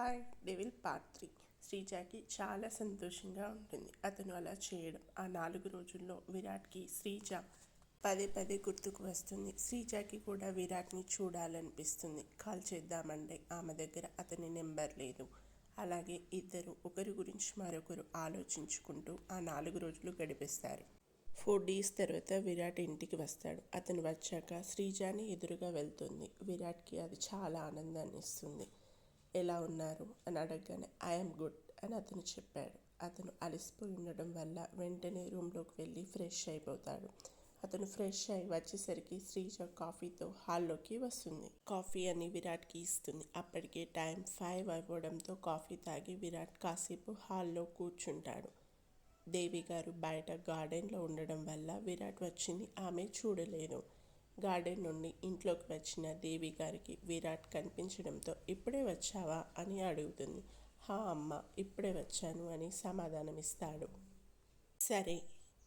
Hi devil part three శ్రీజాకి చాలా సంతోషంగా ఉంటుంది. అతను అలా చేయడం. ఆ నాలుగు రోజుల్లో విరాట్కి శ్రీజ పదే పదే గుర్తుకు వస్తుంది. శ్రీజాకి కూడా విరాట్ని చూడాలనిపిస్తుంది. కాల్ చేద్దామంటే ఆమె దగ్గర అతని నెంబర్ లేదు. అలాగే ఇద్దరు ఒకరి గురించి మరొకరు ఆలోచించుకుంటూ ఆ నాలుగు రోజులు గడిపిస్తారు. ఫోర్ డేస్ తర్వాత విరాట్ ఇంటికి వస్తాడు. అతను వచ్చాక శ్రీజాని ఎదురుగా వెళ్తుంది. విరాట్కి అది చాలా ఆనందాన్ని ఇస్తుంది. ఎలా ఉన్నారు అని అడగగానే ఐఎమ్ గుడ్ అని అతను చెప్పాడు. అతను అలసిపోయి ఉండడం వల్ల వెంటనే రూమ్లోకి వెళ్ళి ఫ్రెష్ అయిపోతాడు. అతను ఫ్రెష్ అయి వచ్చేసరికి శ్రీజ కాఫీతో హాల్లోకి వస్తుంది. కాఫీ అని విరాట్కి ఇస్తుంది. అప్పటికే టైం ఫైవ్ అవ్వడంతో కాఫీ తాగి విరాట్ కాసేపు హాల్లో కూర్చుంటాడు. దేవి గారు బయట గార్డెన్లో ఉండడం వల్ల విరాట్ వచ్చింది. ఆమె చూడలేదు. గార్డెన్ నుండి ఇంట్లోకి వచ్చిన దేవి గారికి విరాట్ కనిపించడంతో ఇప్పుడే వచ్చావా? అని అడుగుతుంది. హా అమ్మ ఇప్పుడే వచ్చాను అని సమాధానం ఇస్తాడు సరే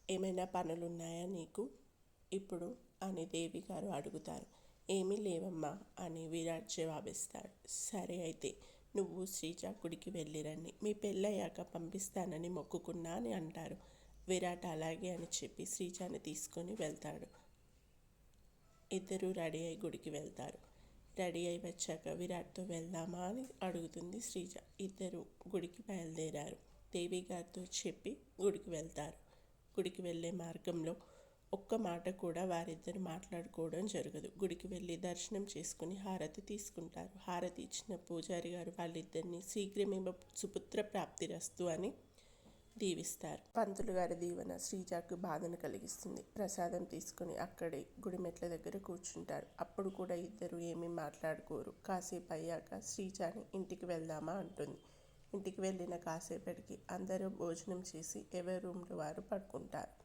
ఏమైనా పనులున్నాయా నీకు? ఇప్పుడు అని దేవి గారు అడుగుతారు. ఏమీ లేవమ్మా అని విరాట్ జవాబిస్తాడు. సరే అయితే నువ్వు శ్రీజ గుడికి వెళ్ళిరండి. మీ పెళ్ళయ్యాక పంపిస్తానని మొక్కుకున్నా అని అంటారు. విరాట్ అలాగే అని చెప్పి శ్రీజాని తీసుకొని వెళ్తాడు. ఇద్దరు రెడీ అయి గుడికి వెళ్తారు. రెడీ అయి వచ్చాక విరాట్తో వెళ్దామా అని అడుగుతుంది శ్రీజ. ఇద్దరు గుడికి బయలుదేరారు. దేవి గారితో చెప్పి గుడికి వెళ్తారు. గుడికి వెళ్ళే మార్గంలో ఒక్క మాట కూడా వారిద్దరు మాట్లాడుకోవడం జరగదు. గుడికి వెళ్ళి దర్శనం చేసుకుని హారతి తీసుకుంటారు. హారతి ఇచ్చిన పూజారి గారు వాళ్ళిద్దరిని శీఘ్రమేమో సుపుత్ర ప్రాప్తిరస్తు అని దీవిస్తారు. పంతులు గారి దీవెన శ్రీజాకు బాధను కలిగిస్తుంది. ప్రసాదం తీసుకుని అక్కడే గుడి మెట్ల దగ్గర కూర్చుంటారు. అప్పుడు కూడా ఇద్దరు ఏమీ మాట్లాడుకోరు. కాసేపు అయ్యాక శ్రీజాని ఇంటికి వెళ్దామా అంటుంది. ఇంటికి వెళ్ళిన కాసేపటికి అందరూ భోజనం చేసి ఎవరి రూమ్లో వారు పడుకుంటారు.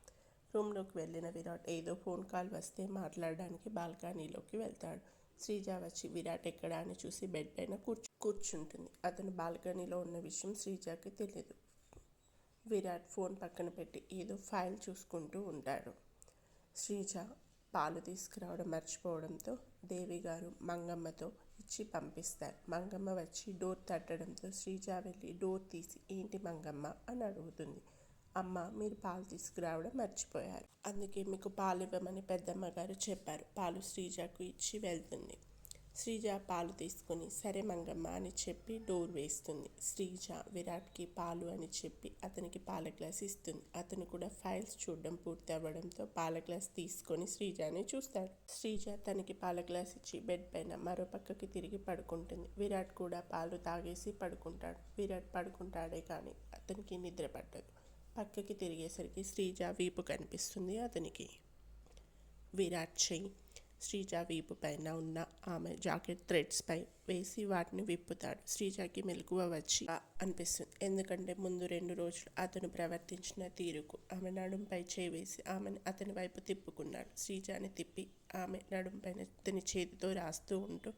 రూమ్లోకి వెళ్ళిన విరాట్ ఏదో ఫోన్ కాల్ వస్తే మాట్లాడడానికి బాల్కనీలోకి వెళ్తాడు. శ్రీజ వచ్చి విరాట్ ఎక్కడా? అని చూసి బెడ్ పైన కూర్చు కూర్చుంటుంది. అతను బాల్కనీలో ఉన్న విషయం శ్రీజాకి తెలియదు విరాట్ ఫోన్ పక్కన పెట్టి ఏదో ఫైల్ చూసుకుంటూ ఉంటాడు. శ్రీజ పాలు తీసుకురావడం మర్చిపోవడంతో దేవి గారు మంగమ్మతో ఇచ్చి పంపిస్తారు. మంగమ్మ వచ్చి డోర్ తట్టడంతో శ్రీజ వెళ్ళి డోర్ తీసి ఏంటి మంగమ్మ? అని అడుగుతుంది. అమ్మ మీరు పాలు తీసుకురావడం మర్చిపోయారు. అందుకే మీకు పాలు ఇవ్వమని పెద్దమ్మ గారు చెప్పారు. పాలు శ్రీజకు ఇచ్చి వెళ్తుంది. శ్రీజ పాలు తీసుకుని సరే మంగమ్మ అని చెప్పి డోర్ వేస్తుంది. శ్రీజ విరాట్కి పాలు అని చెప్పి అతనికి పాల గ్లాస్ ఇస్తుంది. అతను కూడా ఫైల్స్ చూడడం పూర్తి అవ్వడంతో పాల గ్లాస్ తీసుకొని శ్రీజాని చూస్తాడు. శ్రీజ తనకి పాల గ్లాస్ ఇచ్చి బెడ్ పైన మరో పక్కకి తిరిగి పడుకుంటుంది. విరాట్ కూడా పాలు తాగేసి పడుకుంటాడు. విరాట్ పడుకుంటాడే కానీ అతనికి నిద్ర పట్టదు. పక్కకి తిరిగేసరికి శ్రీజ వీపు కనిపిస్తుంది అతనికి. విరాట్ చెయ్యి. శ్రీజ వీపు పైన ఉన్న ఆమె జాకెట్ థ్రెడ్స్పై వేసి వాటిని విప్పుతాడు. శ్రీజకి మెలకువ వచ్చి అనిపిస్తుంది. ఎందుకంటే ముందు రెండు రోజులు అతను ప్రవర్తించిన తీరుకు ఆమె నడుంపై చేయి వేసి ఆమెను అతని వైపు తిప్పుకున్నాడు. శ్రీజాని తిప్పి ఆమె నడుంపైన అతని చేతితో రాస్తూ ఉంటూ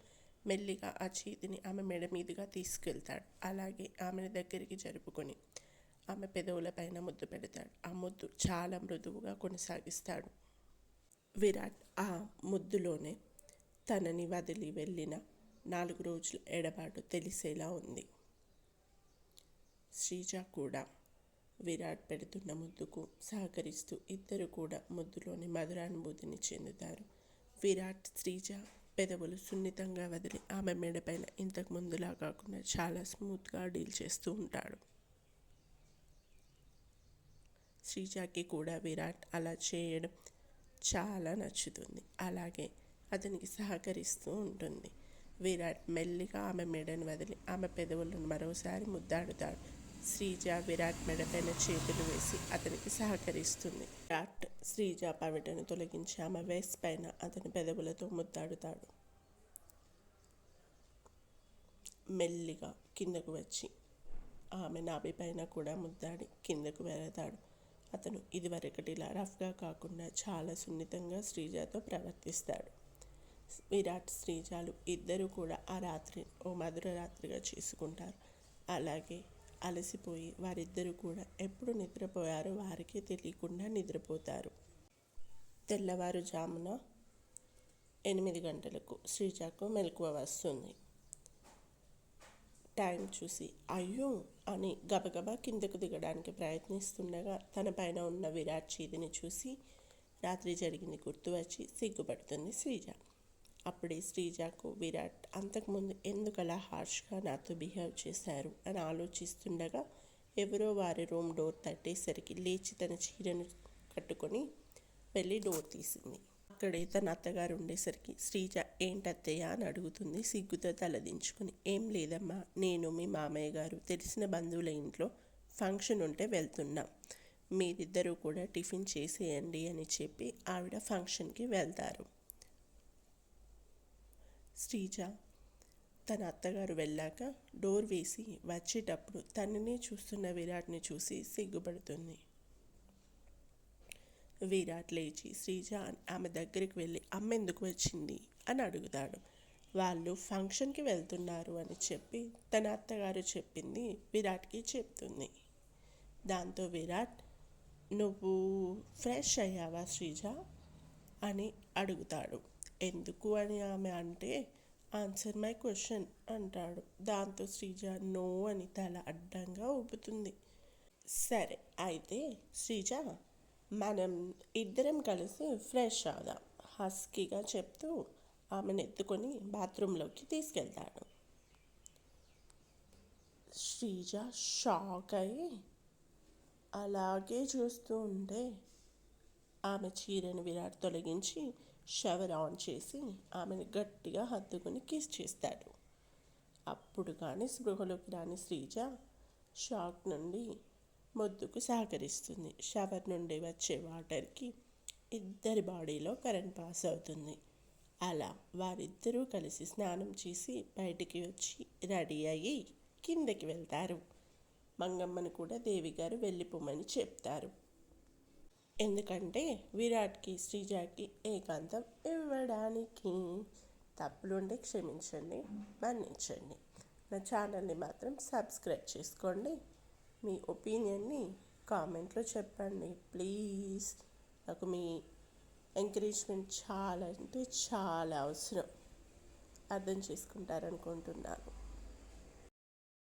మెల్లిగా ఆ చేతిని ఆమె మెడ మీదుగా తీసుకెళ్తాడు. అలాగే ఆమెను దగ్గరికి జరుపుకొని ఆమె పెదవుల పైన ముద్దు పెడతాడు. ఆ ముద్దు చాలా మృదువుగా కొనసాగిస్తాడు. విరాట్ ఆ ముద్దులోనే తనని వదిలి వెళ్ళిన నాలుగు రోజుల ఎడబాటు తెలిసేలా ఉంది. శ్రీజ కూడా విరాట్ పెడుతున్న ముద్దుకు సహకరిస్తూ ఇద్దరు కూడా ముద్దులోని మధురానుభూతిని చెందుతారు. విరాట్ శ్రీజ పెదవులు సున్నితంగా వదిలి ఆమె మెడపైన ఇంతకు ముందులా కాకుండా చాలా స్మూత్గా డీల్ చేస్తూ ఉంటాడు. శ్రీజాకి కూడా విరాట్ అలా చేయడం చాలా నచ్చుతుంది. అలాగే అతనికి సహకరిస్తూ ఉంటుంది. విరాట్ మెల్లిగా ఆమె మెడను వదిలి ఆమె పెదవులను మరోసారి ముద్దాడుతాడు. శ్రీజ విరాట్ మెడపైన చేతులు వేసి అతనికి సహకరిస్తుంది. విరాట్ శ్రీజ పవిటను తొలగించి ఆమె వేస్ పైన అతని పెదవులతో ముద్దాడుతాడు. మెల్లిగా కిందకు వచ్చి ఆమె నాభిపైన కూడా ముద్దాడి కిందకు వెళతాడు. అతను ఇదివరకటిలా రఫ్గా కాకుండా చాలా సున్నితంగా శ్రీజతో ప్రవర్తిస్తాడు. విరాట్ శ్రీజాలు ఇద్దరు కూడా ఆ రాత్రి ఓ మధుర రాత్రిగా చేసుకుంటారు. అలాగే అలసిపోయి వారిద్దరూ కూడా ఎప్పుడు నిద్రపోయారో వారికే తెలియకుండా నిద్రపోతారు. తెల్లవారుజామున ఎనిమిది గంటలకు శ్రీజాకు మెలకువ వస్తుంది. టైం చూసి అయ్యో! అని గబగబా కిందకు దిగడానికి ప్రయత్నిస్తుండగా తన పైన ఉన్న విరాట్ చీదిని చూసి రాత్రి జరిగింది గుర్తు వచ్చి సిగ్గుపడుతుంది శ్రీజ. అప్పుడే శ్రీజకు విరాట్ అంతకుముందు ఎందుకు అలా హార్ష్గా నాతో బిహేవ్ చేశారు? అని ఆలోచిస్తుండగా ఎవరో వారి రూమ్ డోర్ తట్టేసరికి లేచి తన చీరను కట్టుకొని వెళ్ళి డోర్ తీసింది. అక్కడే తన అత్తగారు ఉండేసరికి శ్రీజ ఏంటత్తయ్య? అని అడుగుతుంది సిగ్గుతో తలదించుకుని ఏం లేదమ్మా నేను మీ మామయ్య గారు తెలిసిన బంధువుల ఇంట్లో ఫంక్షన్ ఉంటే వెళ్తున్నాం. మీరిద్దరూ కూడా టిఫిన్ చేసేయండి అని చెప్పి ఆవిడ ఫంక్షన్కి వెళ్తారు. శ్రీజ తన అత్తగారు వెళ్ళాక డోర్ వేసి వచ్చేటప్పుడు తననే చూస్తున్న విరాట్ని చూసి సిగ్గుపడుతుంది. విరాట్ లేచి శ్రీజ ఆమె దగ్గరికి వెళ్ళి అమ్మ ఎందుకు వచ్చింది? అని అడుగుతాడు. వాళ్ళు ఫంక్షన్కి వెళ్తున్నారు అని చెప్పి తన అత్తగారు చెప్పింది విరాట్కి చెప్తుంది. దాంతో విరాట్ నువ్వు ఫ్రెష్ అయ్యావా శ్రీజ? అని అడుగుతాడు. ఎందుకు? అని ఆమె అంటే ఆన్సర్ మై క్వశ్చన్ అంటాడు. దాంతో శ్రీజ నో అని తల అడ్డంగా ఊపుతుంది. సరే అయితే శ్రీజ మనం ఇద్దరం కలిసి ఫ్రెష్ అవుదాం. హస్కీగా చెప్తూ ఆమెను ఎత్తుకొని బాత్రూంలోకి తీసుకెళ్తాడు. శ్రీజ షాక్ అయి అలాగే చూస్తూ ఉంటే ఆమె చీరను విరాట్ తొలగించి షవర్ ఆన్ చేసి ఆమెను గట్టిగా హత్తుకుని కిస్ చేస్తాడు. అప్పుడు కానీ స్పృహలోకి రాని శ్రీజ షాక్ నుండి మొద్దుకు సహకరిస్తుంది. షవర్ నుండి వచ్చే వాటర్కి ఇద్దరి బాడీలో కరెంట్ పాస్ అవుతుంది. అలా వారిద్దరూ కలిసి స్నానం చేసి బయటికి వచ్చి రెడీ అయ్యి కిందకి వెళ్తారు. మంగమ్మను కూడా దేవి గారు వెళ్ళిపోమని చెప్తారు. ఎందుకంటే విరాట్కి శ్రీజాకి ఏకాంతం ఇవ్వడానికి. తప్పులుంటే క్షమించండి మన్నించండి. నా ఛానల్ని మాత్రం సబ్స్క్రైబ్ చేసుకోండి. మీ ఒపీనియన్ని కామెంట్లో చెప్పండి. ప్లీజ్. నాకు మీ ఎంకరేజ్మెంట్ చాలా అంటే చాలా అవసరం. అర్థం చేసుకుంటారనుకుంటున్నాను.